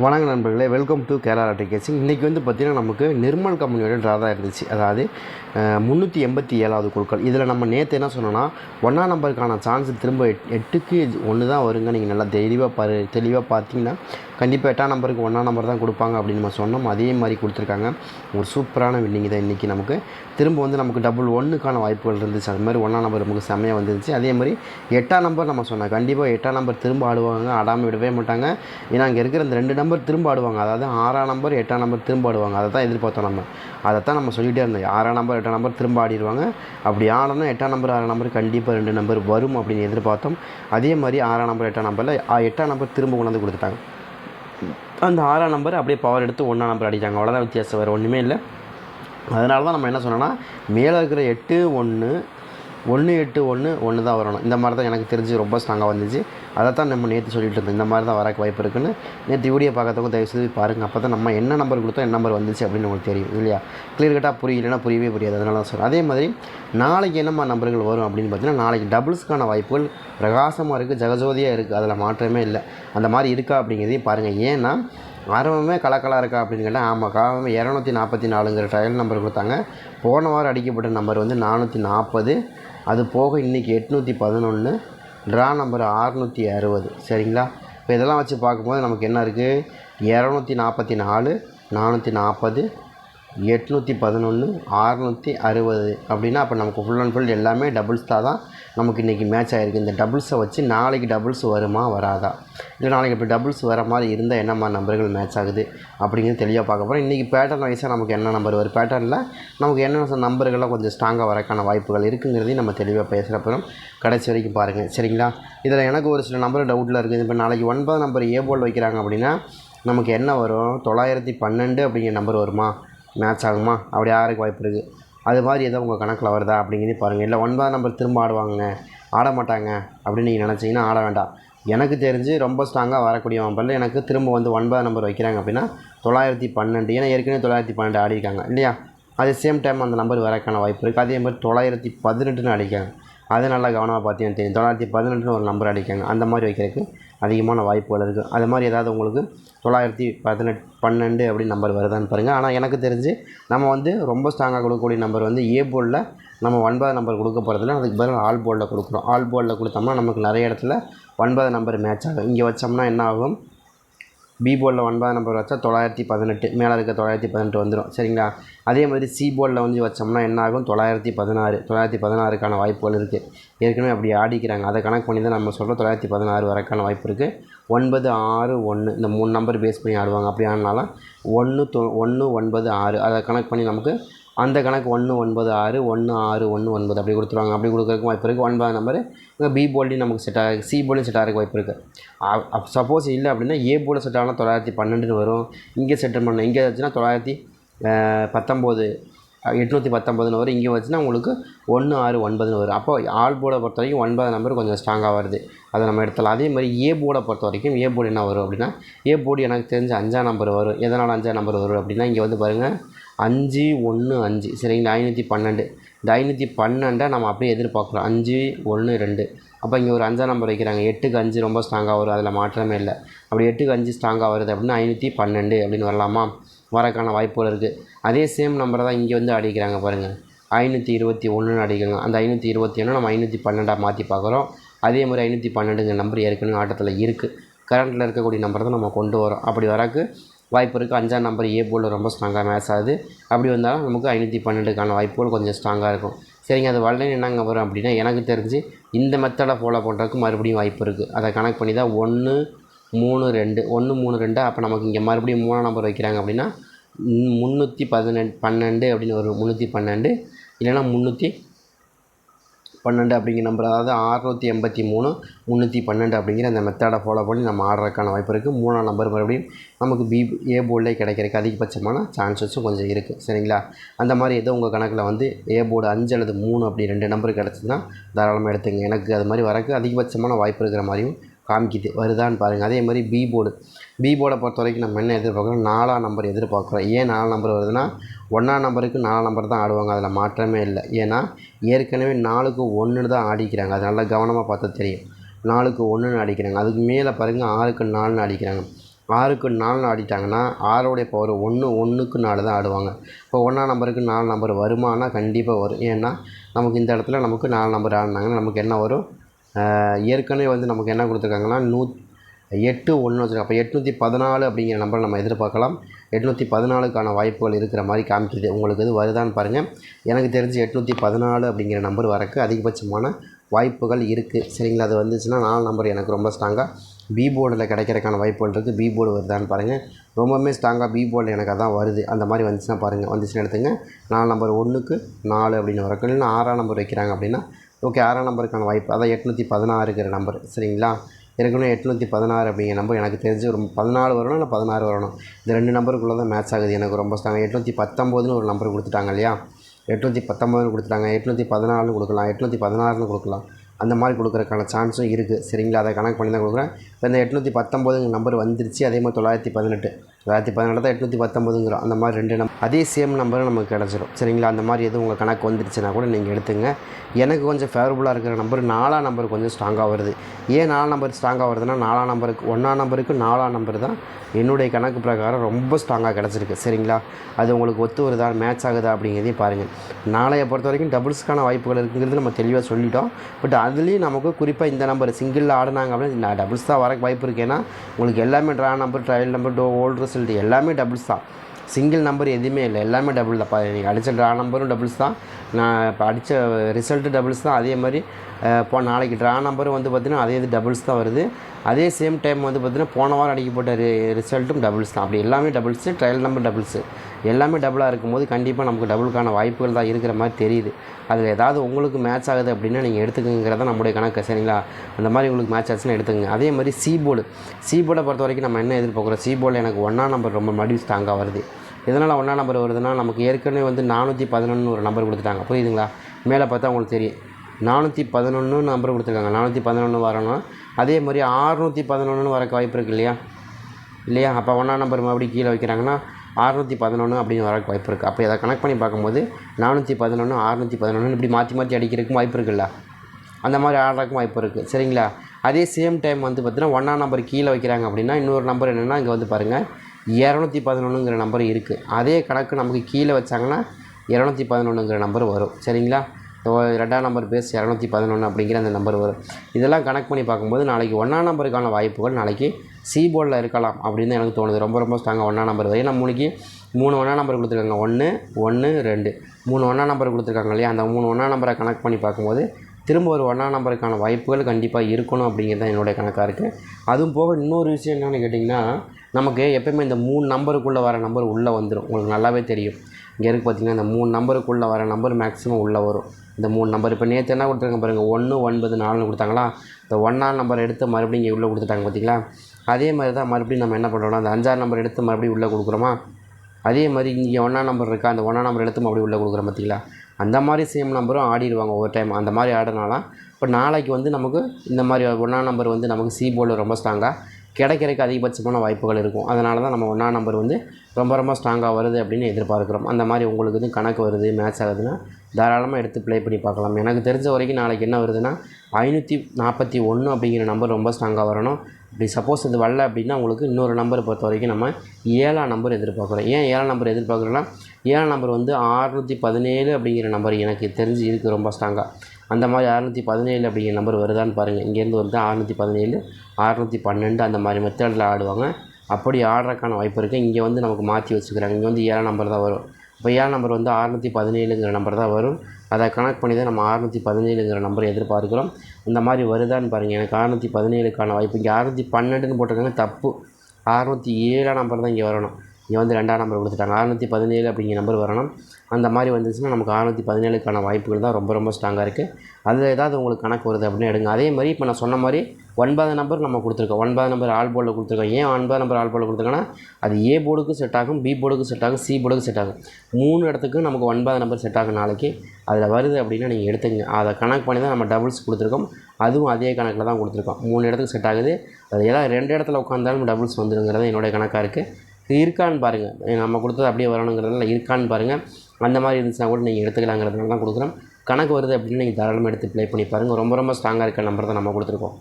வணக்கம் நண்பர்களே welcome to Kerala டிகேசிங் இன்றைக்கி வந்து பார்த்திங்கன்னா நமக்கு நிர்மல் கம்பெனியோட ட்ரா தான் இருந்துச்சு. அதாவது முந்நூற்றி எண்பத்தி ஏழாவது குழுக்கள். இதில் நம்ம நேற்று என்ன சொன்னோன்னா ஒன்றாம் நம்பருக்கான சான்ஸ் திரும்ப எட் எட்டுக்கு ஒன்று தான் வருங்க. நீங்கள் நல்லா தெளிவாக பாரு தெளிவாக பார்த்தீங்கன்னா கண்டிப்பாக எட்டாம் நம்பருக்கு ஒன்றாம் நம்பர் தான் கொடுப்பாங்க அப்படின்னு நம்ம சொன்னோம். அதே மாதிரி கொடுத்துருக்காங்க. ஒரு சூப்பரான வின்னிங் தான் இன்றைக்கி நமக்கு. திரும்ப வந்து நமக்கு டபுள் ஒன்றுக்கான வாய்ப்புகள் இருந்துச்சு. அது மாதிரி ஒன்றாம் நம்பர் நமக்கு செம்மையாக வந்துருந்துச்சு. அதே மாதிரி எட்டாம் நம்பர் நம்ம சொன்னோம் கண்டிப்பாக எட்டாம் நம்பர் திரும்ப ஆடுவாங்க. ஆடாமல் விடவே மாட்டாங்க. ஏன்னா அங்கே இருக்கிற இந்த ரெண்டு நம்பர் திரும்ப ஆடுவாங்க. அதாவது ஆறாம் நம்பர் எட்டாம் நம்பர் திரும்ப ஆடுவாங்க. அதை தான் எதிர்பார்த்தோம் நம்ம. அதை தான் நம்ம சொல்லிகிட்டே இருந்தோம். ஆறாம் நம்பர் எட்டாம் நம்பர் திரும்ப ஆடிடுவாங்க. அப்படி ஆடணும் எட்டாம் நம்பர் ஆறாம் நம்பர் கண்டிப்பாக ரெண்டு நம்பர் வரும் அப்படின்னு எதிர்பார்த்தோம். அதே மாதிரி ஆறாம் நம்பர் எட்டாம் நம்பரில் எட்டாம் நம்பர் திரும்ப கொண்டு வந்து கொடுத்துட்டாங்க. அந்த ஆறாம் நம்பர் அப்படியே பவர் எடுத்து ஒன்றாம் நம்பர் அடித்தாங்க அவ்வளோதான் வித்தியாசம். வேறு ஒன்றுமே இல்லை. அதனால தான் நம்ம என்ன சொன்னோன்னா மேலே இருக்கிற எட்டு ஒன்று ஒன்று எட்டு ஒன்று ஒன்று தான் வரணும். இந்த மாதிரி தான் எனக்கு தெரிஞ்சு ரொம்ப ஸ்ட்ராங்காக வந்துச்சு. அதை தான் நம்ம நேற்று சொல்லிட்டு இருந்தோம். இந்த மாதிரி தான் வரக்கு வாய்ப்பு இருக்குன்னு. நேற்று வீடியோ பார்க்கறதுக்கு தயவுசெய்து பாருங்கள் அப்போ தான் நம்ம என்ன நம்பர் கொடுத்தோம் என்ன நம்பர் வந்துச்சு அப்படின்னு உங்களுக்கு தெரியும் இல்லையா? கிளியர் கட்டாக புரியலைன்னா புரியவே புரியாது. அதனால தான் சொல்கிறேன் அதே மாதிரி நாளைக்கு என்னம்மா நம்பர்கள் வரும் அப்படின்னு பார்த்தீங்கன்னா நாளைக்கு டபுள்ஸ்க்கான வாய்ப்புகள் பிரகாசமாக இருக்குது ஜெகஜோதியாக இருக்குது அதில் மாற்றமே இல்லை. அந்த மாதிரி இருக்கா அப்படிங்கிறதையும் பாருங்கள் ஏன்னா ஆரம்பமே கலக்கலாக இருக்கா அப்படின்னு கேட்டால் ஆமாம் காலமே இரநூத்தி நாற்பத்தி நாலுங்கிற ட்ரையல் நம்பர் கொடுத்தாங்க. போன வாரம் அடிக்கப்பட்ட நம்பர் வந்து நானூற்றி நாற்பது. அது போக இன்றைக்கி எட்நூற்றி பதினொன்று ட்ரா நம்பர் அறுநூற்றி அறுபது. சரிங்களா? இப்போ இதெல்லாம் வச்சு பார்க்கும்போது நமக்கு என்ன இருக்குது இரநூத்தி நாற்பத்தி நாலு நானூற்றி நாற்பது எட்நூற்றி பதினொன்று அறநூற்றி அறுபது அப்படின்னா அப்போ நமக்கு ஃபுல் அண்ட் ஃபுல் எல்லாமே டபுள்ஸ் தான் தான் நமக்கு இன்றைக்கி மேட்ச் ஆகிருக்கு இந்த டபுள்ஸை வச்சு நாளைக்கு டபுள்ஸ் வருமா வராதா? இல்லை நாளைக்கு இப்படி டபுள்ஸ் வர மாதிரி இருந்தால் என்ன மாதிரி நம்பர்கள் மேட்ச் ஆகுது அப்படிங்கிறது தெளிவாக பார்க்க போகிறோம் இன்றைக்கி பேட்டர்ன் வைஸாக நமக்கு என்ன நம்பர் வரும்? பேட்டர்னில் நமக்கு என்ன நம்பர்கள்லாம் கொஞ்சம் ஸ்ட்ராங்காக வரக்கான வாய்ப்புகள் இருக்குங்கிறதையும் நம்ம தெளிவாக பேசுகிறப்பறம் கடைசி வரைக்கும் பாருங்கள் சரிங்களா? இதில் எனக்கு ஒரு சில நம்பர் டவுட்டில் இருக்குது. இப்போ நாளைக்கு ஒன்பது நம்பர் ஏ போல் வைக்கிறாங்க அப்படின்னா நமக்கு என்ன வரும்? தொள்ளாயிரத்தி பன்னெண்டு அப்படிங்கிற நம்பர் வருமா? மேட்ச் ஆகுமா? அப்படி யாருக்கு வாய்ப்பு இருக்குது அது மாதிரி எதோ உங்கள் கணக்கில் வருதா அப்படிங்கிறதே பாருங்கள் இல்லை ஒன்பதாம் நம்பர் திரும்ப ஆடுவாங்க ஆட மாட்டாங்க அப்படின்னு நீங்கள் நினச்சிங்கன்னா ஆட வேண்டாம். எனக்கு தெரிஞ்சு ரொம்ப ஸ்ட்ராங்காக வரக்கூடிய நம்பரில் எனக்கு திரும்ப வந்து ஒன்பதாம் நம்பர் வைக்கிறாங்க அப்படின்னா தொள்ளாயிரத்தி பன்னெண்டு. ஏன்னா ஏற்கனவே தொள்ளாயிரத்தி பன்னெண்டு ஆடிருக்காங்க இல்லையா? அதே சேம் டைம் அந்த நம்பர் வரக்கான வாய்ப்பு இருக்குது அதே மாதிரி தொள்ளாயிரத்தி பதினெட்டுன்னு அடிக்காங்க அது நல்லா கவனமாக பார்த்தீங்கன்னு தெரியும். தொள்ளாயிரத்தி பதினெட்டுன்னு ஒரு நம்பர் அடிக்காங்க அந்த மாதிரி வைக்கிறதுக்கு அதிகமான வாய்ப்புகள் இருக்குது அது மாதிரி ஏதாவது உங்களுக்கு தொள்ளாயிரத்தி பதினெட்டு பன்னெண்டு அப்படின்னு நம்பர் வருதான்னு பாருங்கள் ஆனால் எனக்கு தெரிஞ்சு நம்ம வந்து ரொம்ப ஸ்ட்ராங்காக கொடுக்கக்கூடிய நம்பர் வந்து ஏ போர்டில் நம்ம ஒன்பது நம்பர் கொடுக்க போகிறதில்ல அதுக்கு பதிலாக ஆல் போர்டில் கொடுக்குறோம். ஆல் போர்டில் கொடுத்தோம்னா நமக்கு நிறைய இடத்துல ஒன்பது நம்பர் மேட்ச் ஆகும். இங்கே வச்சோம்னா என்ன ஆகும்? பி போர்டில் ஒன்பதாம் நம்பர் வச்சா தொள்ளாயிரத்தி பதினெட்டு மேலே இருக்க தொள்ளாயிரத்தி பதினெட்டு வந்துடும் சரிங்களா? அதே மாதிரி சி போர்டில் வந்து வச்சோம்னா என்ன ஆகும்? தொள்ளாயிரத்தி பதினாறு தொள்ளாயிரத்தி பதினாறுக்கான வாய்ப்புகள் இருக்குது ஏற்கனவே அப்படி ஆடிக்கிறாங்க. அதை கணக்கு பண்ணி தான் நம்ம சொல்கிறோம் தொள்ளாயிரத்தி பதினாறு வரக்கான வாய்ப்பு இருக்குது ஒன்பது ஆறு ஒன்று இந்த மூணு நம்பர் பேஸ் பண்ணி ஆடுவாங்க. அப்படி ஆனாலும் ஒன்று தொ ஒன்று ஒன்பது ஆறு அதை கணக்கு பண்ணி நமக்கு அந்த கணக்கு ஒன்று ஒன்பது ஆறு ஒன்று ஆறு ஒன்று ஒன்பது அப்படி கொடுத்துருவாங்க. அப்படி கொடுக்குறதுக்கு வாய்ப்பு இருக்குது ஒன்பதாம் நம்பரு இங்கே பி போர்ட்லேயும் நமக்கு செட் ஆகு சி போர்ட்லையும் செட் ஆகிறதுக்கு வாய்ப்பு இருக்குது சப்போஸ் இல்லை அப்படின்னா ஏ போர்டில் செட் ஆனால் தொள்ளாயிரத்தி பன்னெண்டுன்னு வரும். இங்கே செட்டில் பண்ண இங்கே வச்சுன்னா தொள்ளாயிரத்தி பத்தொம்போது எட்நூற்றி பத்தொம்பதுன்னு வரும். இங்கே வச்சுன்னா உங்களுக்கு ஒன்று ஆறு ஒன்பதுன்னு வரும். அப்போ ஆல் போர்டை பொறுத்த வரைக்கும் ஒன்பது நம்பர் கொஞ்சம் ஸ்ட்ராங்காக வருது. அதை நம்ம எடுத்துலாம் அதே மாதிரி ஏ போர்டை பொறுத்த வரைக்கும் ஏ போர்டு என்ன வரும் அப்படின்னா ஏ போர்டு எனக்கு தெரிஞ்ச அஞ்சாம் நம்பர் வரும். எதனால் அஞ்சாம் நம்பர் வரும் அப்படின்னா இங்கே வந்து பாருங்கள் அஞ்சு ஒன்று அஞ்சு. சரிங்களா? ஐநூற்றி பன்னெண்டு. இந்த ஐநூற்றி பன்னெண்டை நம்ம அப்படியே எதிர்பார்க்குறோம் அஞ்சு ஒன்று ரெண்டு. அப்போ இங்கே ஒரு அஞ்சாம் நம்பர் வைக்கிறாங்க. எட்டுக்கு அஞ்சு ரொம்ப ஸ்ட்ராங்காக வரும். அதில் மாற்றமே இல்லை. அப்படி எட்டுக்கு அஞ்சு ஸ்ட்ராங்காக வருது அப்படின்னா ஐநூற்றி பன்னெண்டு அப்படின்னு வரலாமா? வரக்கான வாய்ப்புகள் இருக்குது அதே சேம் நம்பரை தான் இங்கே வந்து அடிக்கிறாங்க பாருங்கள் ஐநூற்றி இருபத்தி ஒன்றுன்னு அடிக்கிறாங்க அந்த ஐநூற்றி இருபத்தி ஒன்று நம்ம ஐநூற்றி பன்னெண்டாக மாற்றி பார்க்குறோம். அதே மாதிரி ஐநூற்றி பன்னெண்டுங்கிற நம்பர் ஏற்கனவே ஆட்டத்தில் இருக்குது கரண்ட்டில் இருக்கக்கூடிய நம்பர் தான் நம்ம கொண்டு வரோம். அப்படி வரக்கு வாய்ப்பு இருக்குது அஞ்சாம் நம்பர் ஏ போல் ரொம்ப ஸ்ட்ராங்காக மேட்ச் ஆகுது. அப்படி வந்தாலும் நமக்கு ஐநூற்றி பன்னெண்டுக்கான வாய்ப்புகள் கொஞ்சம் ஸ்ட்ராங்காக இருக்கும். சரிங்க அது வரலன்னு என்னங்க வரும் அப்படின்னா எனக்கு தெரிஞ்சு இந்த மெத்தடை ஃபாலோ பண்ணுறதுக்கு மறுபடியும் வாய்ப்பு இருக்குது அதை கணக்கு பண்ணி தான் ஒன்று மூணு ரெண்டு ஒன்று மூணு ரெண்டு அப்போ நமக்கு இங்கே மறுபடியும் மூணாம் நம்பர் வைக்கிறாங்க அப்படின்னா முந்நூற்றி பதினெண்டு பன்னெண்டு அப்படின்னு வரும். முந்நூற்றி பன்னெண்டு இல்லைன்னா முந்நூற்றி பன்னெண்டு அப்படிங்கிற நம்பர் அதாவது அறுநூற்றி எண்பத்தி மூணு முந்நூற்றி பன்னெண்டு அப்படிங்கிற அந்த மெத்தடை ஃபாலோ பண்ணி நம்ம ஆடுறதுக்கான வாய்ப்பு இருக்குது மூணாம் நம்பர் மறுபடியும் நமக்கு பி ஏ போர்டில் கிடைக்கிறதுக்கு அதிகபட்சமான சான்சஸும் கொஞ்சம் இருக்குது சரிங்களா? அந்த மாதிரி ஏதோ உங்கள் கணக்கில் வந்து ஏ போர்டு அஞ்சு அல்லது மூணு அப்படி ரெண்டு நம்பர் கிடச்சிதுன்னா தாராளமாக எடுத்துங்க எனக்கு அது மாதிரி வரக்கு அதிகபட்சமான வாய்ப்பு இருக்கிற மாதிரியும் காமிக்குது வருதான்னு பாருங்கள் அதே மாதிரி பி போர்டு பி போர்டை பொறுத்த வரைக்கும் நம்ம என்ன எதிர்பார்க்குறோம்? நாலாம் நம்பர் எதிர்பார்க்குறோம். ஏன் நாலாம் நம்பர் வருதுன்னா ஒன்றாம் நம்பருக்கு நாலாம் நம்பர் தான் ஆடுவாங்க. அதில் மாற்றமே இல்லை. ஏன்னா ஏற்கனவே நாலுக்கு ஒன்று தான் ஆடிக்கிறாங்க. அது நல்லா கவனமாக பார்த்தா தெரியும். நாலுக்கு ஒன்றுன்னு அடிக்கிறாங்க அதுக்கு மேலே பாருங்கள் ஆறுக்கு நாலுன்னு அடிக்கிறாங்க ஆறுக்கு நாலுன்னு ஆடிட்டாங்கன்னா ஆறோடைய பவர் ஒன்று ஒன்றுக்கு நாலு தான் ஆடுவாங்க. இப்போ ஒன்றாம் நம்பருக்கு நாலு நம்பர் வருமானா கண்டிப்பாக வரும். ஏன்னா நமக்கு இந்த இடத்துல நமக்கு நாலு நம்பர் ஆடினாங்கன்னா நமக்கு என்ன வரும்? ஏற்கனவே வந்து நமக்கு என்ன கொடுத்துருக்காங்கன்னா நூ எட்டு ஒன்று வச்சுருக்கோம் அப்போ எட்நூற்றி பதினாலு அப்படிங்கிற நம்பரை நம்ம எதிர்பார்க்கலாம். எட்நூற்றி பதினாலுக்கான வாய்ப்புகள் இருக்கிற மாதிரி காமிக்குது. உங்களுக்கு இது வருதான்னு பாருங்கள் எனக்கு தெரிஞ்சு எட்நூற்றி பதினாலு அப்படிங்கிற நம்பர் வரக்கு அதிகபட்சமான வாய்ப்புகள் இருக்குது சரிங்களா? அது வந்துச்சுன்னா நாலு நம்பர் எனக்கு ரொம்ப ஸ்ட்ராங்காக பி போர்டில் கிடைக்கிறதுக்கான வாய்ப்புகள் இருக்குது பி போர்டு வருதான்னு பாருங்கள் ரொம்பவுமே ஸ்ட்ராங்காக பி போர்டில் எனக்கு அதான் வருது. அந்த மாதிரி வந்துச்சுன்னா பாருங்கள் வந்துச்சுன்னு எடுத்துங்க. நாலு நம்பர் ஒன்றுக்கு நாலு அப்படின்னு வரக்கு. இல்லைன்னா ஆறாம் நம்பர் வைக்கிறாங்க அப்படின்னா ஓகே ஆறாம் நம்பருக்கான வாய்ப்பு. அதான் எட்நூற்றி பதினாறுங்கிற நம்பர். சரிங்களா? ஏற்கனவே எட்நூற்றி பதினாறு அப்படிங்கிற நம்பர் எனக்கு தெரிஞ்சு ஒரு பதினாலு வரணும் இல்லை பதினாறு வரணும். இந்த ரெண்டு நம்பருக்குள்ளே தான் மேட்ச் ஆகுது. எனக்கு ரொம்ப ஸ்ட்ராங் எட்நூற்றி பத்தொம்போதுன்னு ஒரு நம்பர் கொடுத்துட்டாங்க இல்லையா? எட்நூற்றி பத்தொம்போதுன்னு கொடுத்துட்டாங்க. எட்நூற்றி பதினாலுன்னு கொடுக்கலாம். எட்நூற்றி பதினாறுன்னு கொடுக்கலாம். அந்த மாதிரி கொடுக்குறக்கான சான்ஸும் இருக்குது. சரிங்களா? அதை கணக்கு பண்ணி தான் கொடுக்குறேன். இப்போ இந்த எட்நூற்றி பத்தொம்போதுங்க நம்பர் வந்துருச்சு. அதே மாதிரி தொள்ளாயிரத்தி பதினெட்டு. தொள்ளாயிரத்தி பதினெட்டு தான் எட்நூற்றி பத்தொம்போதுங்கிறோம் அந்த மாதிரி ரெண்டு நம்பர் அதே சேம் நம்பரும் நமக்கு கிடச்சிரும். சரிங்களா? அந்த மாதிரி எதுவும் உங்கள் கணக்கு வந்துருச்சுன்னா கூட நீங்கள் எடுத்துங்க. எனக்கு கொஞ்சம் ஃபேவரபுளாக இருக்கிற நம்பர் நாலாம் நம்பர் கொஞ்சம் ஸ்ட்ராங்காக வருது. ஏன் நாலாம் நம்பர் ஸ்ட்ராங்காக வருதுன்னா நாலாம் நம்பருக்கு ஒன்றாம் நம்பருக்கு நாலாம் நம்பர் தான் என்னுடைய கணக்கு பிரகாரம் ரொம்ப ஸ்ட்ராங்காக கிடச்சிருக்கு. சரிங்களா? அது உங்களுக்கு ஒத்து வருதா? மேட்ச் ஆகுதா? அப்படிங்கிறதையும் பாருங்கள் நாளைய பொறுத்த வரைக்கும் டபுள்ஸ்க்கான வாய்ப்புகள் இருக்குங்கிறது நம்ம தெளிவாக சொல்லிட்டோம். பட் அதுலேயும் நமக்கு குறிப்பாக இந்த நம்பர் சிங்கிளில் ஆடினாங்க அப்படின்னா நான் டபுள்ஸ் தான் வரக்கு வாய்ப்பு இருக்கு. ஏன்னா உங்களுக்கு எல்லாமே ட்ரா நம்பர் ட்ரையல் நம்பர் டோ ஓல்டு ரிசல்ட் எல்லாமே டபுள்ஸ் தான். சிங்கிள் நம்பர் எதுவுமே இல்லை. எல்லாமே டபுள் தான். இப்போ நீங்கள் அடித்த ட்ரா நம்பரும் டபுள்ஸ் தான். நான் இப்போ அடித்த ரிசல்ட்டு டபுள்ஸ் தான். அதே மாதிரி இப்போ நாளைக்கு ட்ரா நம்பரும் வந்து பார்த்திங்கன்னா அதே இது டபுள்ஸ் தான் வருது. அதே சேம் டைம் வந்து பார்த்திங்கன்னா போன வாரம் அடிக்கப்பட்ட ரி ரிசல்ட்டும் டபுள்ஸ் தான். அப்படி எல்லாமே டபுள்ஸு ட்ரையல் நம்பர் டபுள்ஸு எல்லாமே டபுளாக இருக்கும்போது கண்டிப்பாக நமக்கு டபுளுக்கான வாய்ப்புகள் தான் இருக்கிற மாதிரி தெரியுது. அதில் ஏதாவது உங்களுக்கு மேட்ச் ஆகுது அப்படின்னா நீங்கள் எடுத்துக்கங்கிறத நம்முடைய கணக்கு சரிங்களா? அந்த மாதிரி உங்களுக்கு மேட்ச் ஆச்சுன்னா எடுத்துக்கங்க. அதே மாதிரி சி போர்டு சி போர்டை பொறுத்த வரைக்கும் நம்ம என்ன எதிர்பார்க்குறோம்? சி போர்டில் எனக்கு ஒன்றா நம்பர் ரொம்ப மடி ஸ்ட்ராங்காக வருது. இதனால் ஒன்றா நம்பர் வருதுன்னா நமக்கு ஏற்கனவே வந்து நானூற்றி பதினொன்று ஒரு நம்பர் கொடுத்துட்டாங்க. புரியுதுங்களா? மேலே பார்த்தா உங்களுக்கு தெரியும். நானூற்றி பதினொன்று நம்பர் கொடுத்துருக்காங்க. நானூற்றி பதினொன்று வரணும். அதே மாதிரி ஆறுநூற்றி பதினொன்றுன்னு வரக்கு வாய்ப்பு இருக்குது இல்லையா? இல்லையா? அப்போ ஒன்றாம் நம்பர் மறுபடியும் கீழே வைக்கிறாங்கன்னா அறுநூற்றி பதினொன்று அப்படின்னு வரக்கு வாய்ப்பு இருக்குது அப்போ இதை கனெக்ட் பண்ணி பார்க்கும்போது நானூற்றி பதினொன்று அறுநூற்றி பதினொன்று இப்படி மாற்றி மாற்றி அடிக்கிறதுக்கும் வாய்ப்பு இருக்குல்ல அந்த மாதிரி ஆடுறதுக்கும் வாய்ப்பு இருக்குது சரிங்களா? அதே சேம் டைம் வந்து பார்த்தீங்கன்னா ஒன்றாம் நம்பர் கீழே வைக்கிறாங்க அப்படின்னா இன்னொரு நம்பர் என்னென்னா இங்கே வந்து பாருங்கள் இரநூத்தி பதினொன்றுங்கிற நம்பர் இருக்குது அதே கணக்கு நமக்கு கீழே வச்சாங்கன்னா இரநூத்தி பதினொன்றுங்கிற நம்பர் வரும். சரிங்களா? ரெண்டாம் நம்பர் பேஸ் இரநூத்தி பதினொன்று அப்படிங்கிற அந்த நம்பர் வரும். இதெல்லாம் கனெக்ட் பண்ணி பார்க்கும்போது நாளைக்கு ஒன்றாம் நம்பருக்கான வாய்ப்புகள் நாளைக்கு சி போர்டில் இருக்கலாம் அப்படின்னு எனக்கு தோணுது. ரொம்ப ரொம்ப ஸ்ட்ராங்காக ஒன்றாம் நம்பர். வரையும் நம்ம மூணுக்கு மூணு ஒன்றாம் நம்பர் கொடுத்துருக்காங்க. ஒன்று ஒன்று ரெண்டு. மூணு ஒன்றாம் நம்பர் கொடுத்துருக்காங்க இல்லையா? அந்த மூணு ஒன்றாம் நம்பரை கனெக்ட் பண்ணி பார்க்கும்போது திரும்ப ஒரு ஒன்றாம் நம்பருக்கான வாய்ப்புகள் கண்டிப்பாக இருக்கணும் அப்படிங்கிறது தான் என்னுடைய கணக்காக இருக்குது அதுவும் போக இன்னொரு விஷயம் என்னென்னு கேட்டிங்கன்னா நமக்கு எப்பயுமே இந்த மூணு நம்பருக்குள்ளே வர நம்பர் உள்ளே வந்துடும் உங்களுக்கு நல்லாவே தெரியும். இங்கே இருக்குது பார்த்தீங்கன்னா இந்த மூணு நம்பருக்குள்ளே வர நம்பர் மேக்ஸிமம் உள்ளே வரும். இந்த மூணு நம்பர். இப்போ நேற்று என்ன கொடுத்துருங்க பாருங்கள் ஒன்று ஒன்பது நாலுன்னு கொடுத்தாங்களா? இந்த ஒன்றாம் நம்பர் எடுத்து மறுபடியும் இங்கே உள்ளே கொடுத்துட்டாங்க பார்த்தீங்களா அதே மாதிரி தான் மறுபடியும் நம்ம என்ன பண்ணுறோம் அந்த அஞ்சாறு நம்பர் எடுத்து மறுபடியும் உள்ளே கொடுக்குறோமா? அதே மாதிரி இங்கே ஒன்றாம் நம்பர் இருக்கா? அந்த ஒன்றாம் நம்பர் எடுத்து மறுபடியும் உள்ளே கொடுக்குறோம் பார்த்தீங்களா அந்த மாதிரி சேம் நம்பரும் ஆடிடுவாங்க ஒவ்வொரு டைம் அந்த மாதிரி ஆடினாலாம் இப்போ நாளைக்கு வந்து நமக்கு இந்த மாதிரி ஒன்றாம் நம்பர் வந்து நமக்கு சி போர்டில் ரொம்ப ஸ்ட்ராங்காக கிடைக்கிறதுக்கு அதிகபட்சமான வாய்ப்புகள் இருக்கும். அதனால தான் நம்ம ஒன்றா நம்பர் வந்து ரொம்ப ரொம்ப ஸ்ட்ராங்காக வருது அப்படின்னு எதிர்பார்க்குறோம். அந்த மாதிரி உங்களுக்கு வந்து கணக்கு வருது மேட்ச் ஆகுதுன்னா தாராளமாக எடுத்து ப்ளே பண்ணி பார்க்கலாம். எனக்கு தெரிஞ்ச வரைக்கும் நாளைக்கு என்ன வருதுன்னா ஐநூற்றி நாற்பத்தி ஒன்று அப்படிங்கிற நம்பர் ரொம்ப ஸ்ட்ராங்காக வரணும். இப்படி சப்போஸ் இது வரல அப்படின்னா உங்களுக்கு இன்னொரு நம்பர் பொறுத்த வரைக்கும் நம்ம ஏழாம் நம்பர் எதிர்பார்க்குறோம். ஏன் ஏழாம் நம்பர் எதிர்பார்க்குறோன்னா ஏழாம் நம்பர் வந்து அறுநூற்றி பதினேழு அப்படிங்கிற நம்பர் எனக்கு தெரிஞ்சு இருக்குது ரொம்ப ஸ்ட்ராங்காக அந்த மாதிரி அறநூற்றி பதினேழு அப்படிங்கிற நம்பர் வருதான்னு பாருங்கள் இங்கேருந்து வருது அறநூற்றி பதினேழு அறநூற்றி பன்னெண்டு அந்த மாதிரி மெத்தடில் ஆடுவாங்க. அப்படி ஆடுறதுக்கான வாய்ப்பு இருக்குது இங்கே வந்து நமக்கு மாற்றி வச்சுக்கிறாங்க. இங்கே வந்து ஏழாம் நம்பர் தான் வரும். இப்போ ஏழாம் நம்பர் வந்து அறநூற்றி பதினேழுங்கிற நம்பர் தான் வரும். அதை கனெக்ட் பண்ணி தான் நம்ம அறநூற்றி பதினேழுங்கிற நம்பரை எதிர்பார்க்குறோம். இந்த மாதிரி வருதான்னு பாருங்கள் எனக்கு அறநூற்றி பதினேழுக்கான வாய்ப்பு இங்கே அறநூற்றி பன்னெண்டுன்னு போட்டிருக்காங்க. தப்பு. அறநூற்றி ஏழாம் நம்பர் தான் இங்கே வரணும். இங்கே வந்து ரெண்டாம் நம்பர் கொடுத்துட்டாங்க. அறநூற்றி பதினேழு அப்படிங்கிற நம்பர் வரணும். அந்த மாதிரி வந்துச்சுன்னா நமக்கு அறநூற்றி பதினேழுக்கான வாய்ப்புகள் தான் ரொம்ப ரொம்ப ஸ்ட்ராங்காக இருக்குது அதில் ஏதாவது உங்களுக்கு கணக்கு வருது அப்படின்னு எடுங்க. அதே மாதிரி இப்போ நான் சொன்ன மாதிரி ஒன்பது நம்பர் நம்ம கொடுத்துருக்கோம். ஒன்பது நம்பர் ஆல் போர்டில் கொடுத்துருக்கோம். ஏன் ஒன்பது நம்பர் ஆல் போர்டில் கொடுத்துருக்கோன்னா அது ஏ போர்டுக்கும் செட் ஆகும் பி போர்டுக்கும் செட் ஆகும் சி போர்டுக்கும் செட் ஆகும். மூணு இடத்துக்கு நமக்கு ஒன்பது நம்பர் செட் ஆகும் நாளைக்கு. அதில் வருது அப்படின்னா நீங்கள் எடுத்துங்க அதை கணக்கு பண்ணி தான் நம்ம டபுள்ஸ் கொடுத்துருக்கோம். அதுவும் அதே கணக்கில் தான் கொடுத்துருக்கோம். மூணு இடத்துக்கு செட் ஆகுது. அது ஏதாவது ரெண்டு இடத்துல உட்காந்தாலும் டபுள்ஸ் வந்துருங்கிறது என்னுடைய கணக்காக இருக்குது இருக்கான்னு பாருங்கள் நம்ம கொடுத்தது அப்படியே வரணுங்கிறதுனால இருக்கான்னு பாருங்கள் அந்த மாதிரி இருந்துச்சுன்னா கூட நீங்கள் எடுத்துக்கலாங்கிறதுனால தான் கொடுக்குறோம். கணக்கு வருது அப்படின்னு நீங்கள் தாராளமாக எடுத்து ப்ளே பண்ணி பாருங்கள் ரொம்ப ரொம்ப ஸ்ட்ராங்காக இருக்க நம்பர் தான் நம்ம கொடுத்துருக்கோம்.